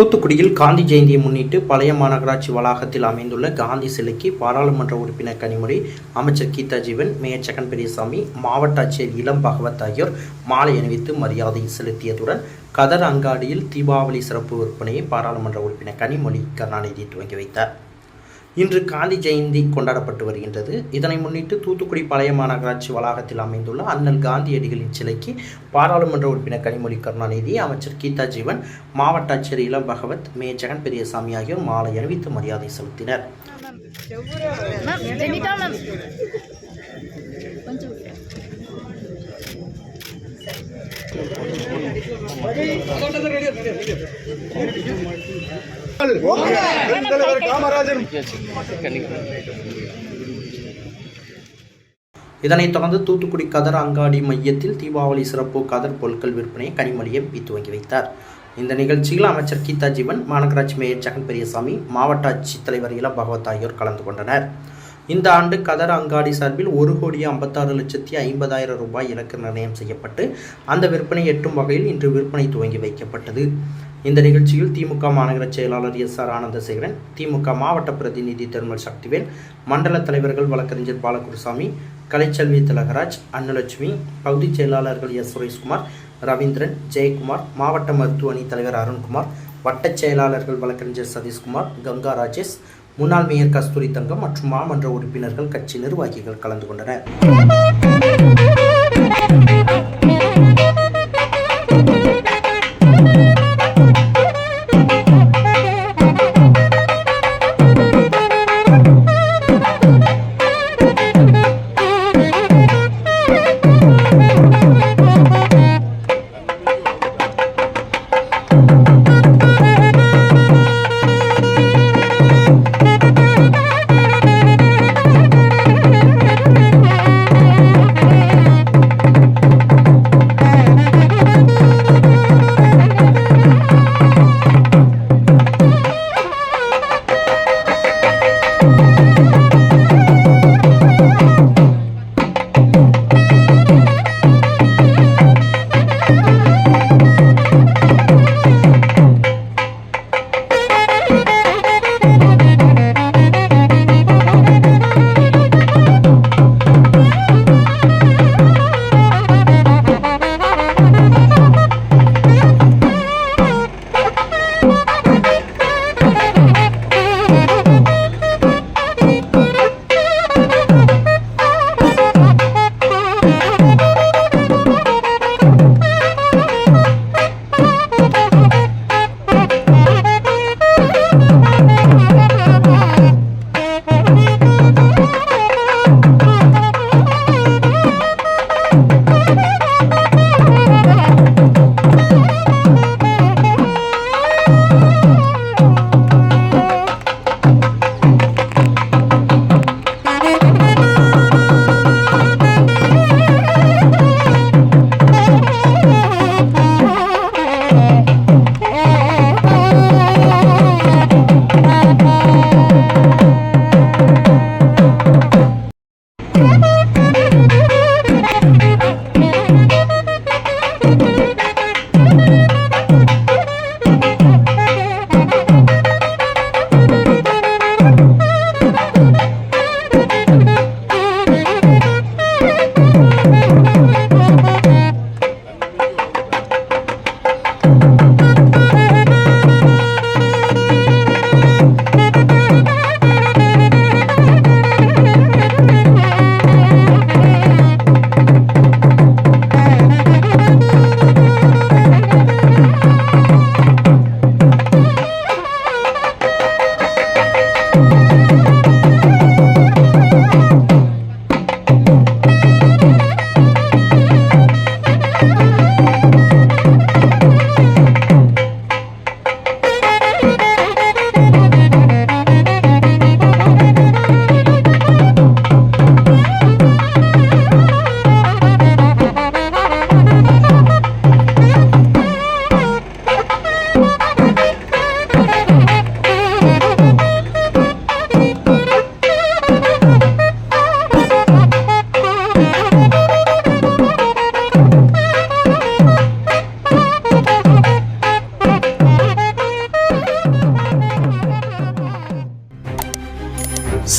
தூத்துக்குடியில் காந்தி ஜெயந்தியை முன்னிட்டு பழைய மாநகராட்சி வளாகத்தில் அமைந்துள்ள காந்தி சிலைக்கு பாராளுமன்ற உறுப்பினர் கனிமொழி அமைச்சர் கீதா ஜீவன் மேயர் ஜெகன் பெரியசாமி மாவட்ட ஆட்சியர் இளம் பகவத் ஆகியோர் மாலை அணிவித்து மரியாதை செலுத்தியதுடன் கதர் அங்காடியில் தீபாவளி சிறப்பு விற்பனையை பாராளுமன்ற உறுப்பினர் கனிமொழி கருணாநிதி துவங்கி வைத்தார். இன்று காந்தி ஜெயந்தி கொண்டாடப்பட்டு வருகின்றது இதனை முன்னிட்டு தூத்துக்குடி பழைய மாநகராட்சி வளாகத்தில் அமைந்துள்ள அண்ணல் காந்தியடிகளின் சிலைக்கு பாராளுமன்ற உறுப்பினர் கனிமொழி கருணாநிதி அமைச்சர் கீதா ஜீவன் மாவட்ட ஆட்சியர் இளம் பகவத் மே ஜெகன் பெரியசாமி ஆகியோர் மாலை அணிவித்து மரியாதை செலுத்தினர் Thank you. காமராஜர் இதனைத் தொடர்ந்து தூத்துக்குடி கதர் அங்காடி மையத்தில் தீபாவளி சிறப்பு கதர் பொருட்கள் விற்பனையை கனிமொழி எம்பி துவங்கி வைத்தார். இந்த நிகழ்ச்சியில் அமைச்சர் கீதா ஜீவன் மாநகராட்சி மேயர் ஜெகன் பெரியசாமி மாவட்ட ஆட்சித்தலைவர் இளம் பகவத் ஆகியோர் கலந்து கொண்டனர். இந்த ஆண்டு கதர் அங்காடி சார்பில் ஒரு கோடி ஐம்பத்தாறு லட்சத்தி ஐம்பதாயிரம் ரூபாய் இலக்கு நிர்ணயம் செய்யப்பட்டு அந்த விற்பனை எட்டும் வகையில் இன்று விற்பனை துவங்கி வைக்கப்பட்டது. இந்த நிகழ்ச்சியில் திமுக மாநகர செயலாளர் எஸ் ஆர் ஆனந்தசேகரன் திமுக மாவட்ட பிரதிநிதி திருமல் சக்திவேல் மண்டல தலைவர்கள் வழக்கறிஞர் பாலகுருசாமி கலைச்செல்வி திலகராஜ் அன்னலட்சுமி பகுதி செயலாளர்கள் எஸ் சுரேஷ்குமார் ரவீந்திரன் ஜெயக்குமார் மாவட்ட மருத்துவ அணி தலைவர் அருண்குமார் வட்டச் செயலாளர்கள் வழக்கறிஞர் சதீஷ்குமார் கங்கா ராஜேஷ் முன்னாள் மேயர் கஸ்தூரி தங்கம் மற்றும் மாமன்ற உறுப்பினர்கள் கட்சி நிர்வாகிகள் கலந்து கொண்டனர்.